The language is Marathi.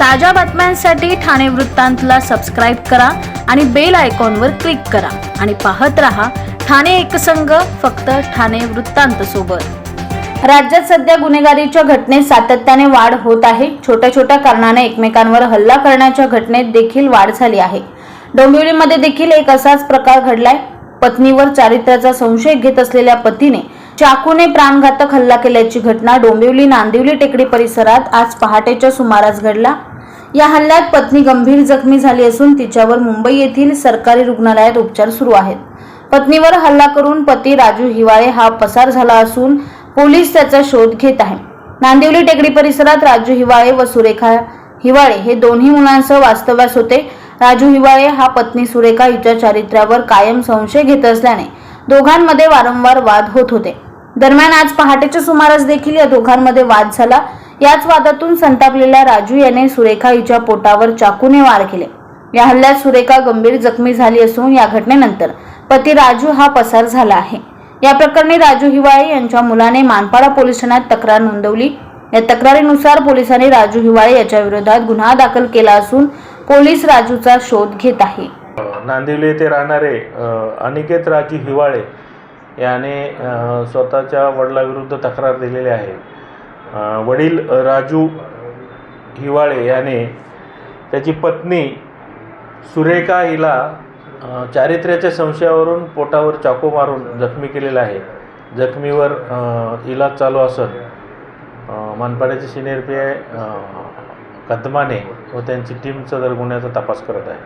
ताज्या बातम्यांसाठी ठाणे वृत्तांतला सबस्क्राईब करा आणि बेल आयकॉनवर क्लिक करा. आणि पाहत रहा ठाणे एकसंघ फक्त ठाणे वृत्तांत सोबत. राज्यात सध्या गुन्हेगारीच्या घटनेत सातत्याने वाढ होत आहे. छोट्या छोट्या कारणाने एकमेकांवर हल्ला करण्याच्या घटनेत देखील वाढ झाली आहे. डोंबिवलीमध्ये देखील एक असाच प्रकार घडलाय. पत्नीवर चारित्र्याचा संशय घेत असलेल्या पतीने चाकूने प्राणघातक हल्ला केल्याची घटना डोंबिवली नांदिवली टेकडी परिसरात आज पहाटेच्या सुमारास घडला. या हल्ल्यात पत्नी गंभीर जखमी झाली असून तिच्यावर मुंबई येथील सरकारी रुग्णालयात उपचार सुरू आहेत. पत्नीवर हल्ला करून पती राजू हिवाळे हा पसार झाला असून पोलीस त्याचा शोध घेत आहे. नांदिवली टेकडी परिसरात राजू हिवाळे व सुरेखा हिवाळे हे दोन्ही मुलांसह वास्तव्यास होते. राजू हिवाळे हा पत्नी सुरेखा हिच्या चारित्र्यावर कायम संशय घेत असल्याने दोघांमध्ये वारंवार वाद होत होते. दरम्यान आज पहाटेच्या सुमारास देखील या दोघांमध्ये वाद झाला. याच वादातून संतापलेल्या राजू याने सुरेखा हिच्या पोटावर चाकूने वार केले. या हल्ल्यात सुरेखा गंभीर जखमी झाली असून या घटनेनंतर पती राजू हा पसार झाला आहे. या प्रकरणी राजू हिवाळे यांच्या मुलाने मानपाडा पोलीस ठाण्यात तक्रार नोंदवली. या तक्रारीनुसार पोलिसांनी राजू हिवाळे याच्या विरोधात गुन्हा दाखल केला असून पोलीस राजूचा शोध घेत आहे. नांदिवली येथे राहणारे अनिकेत राजू हिवाळे याने स्वतःच्या वडिलाविरुद्ध तक्रार दिलेली आहे. वडील राजू हिवाळे याने त्याची पत्नी सुरेखा हिला चारित्र्याच्या संशयावरून पोटावर चाकू मारून जखमी केलेला आहे. जखमीवर इलाज चालू असत मनपाड्याचे सिनियर पी आय कदमाने व त्यांची टीम सदर गुन्ह्याचा तपास करत आहे.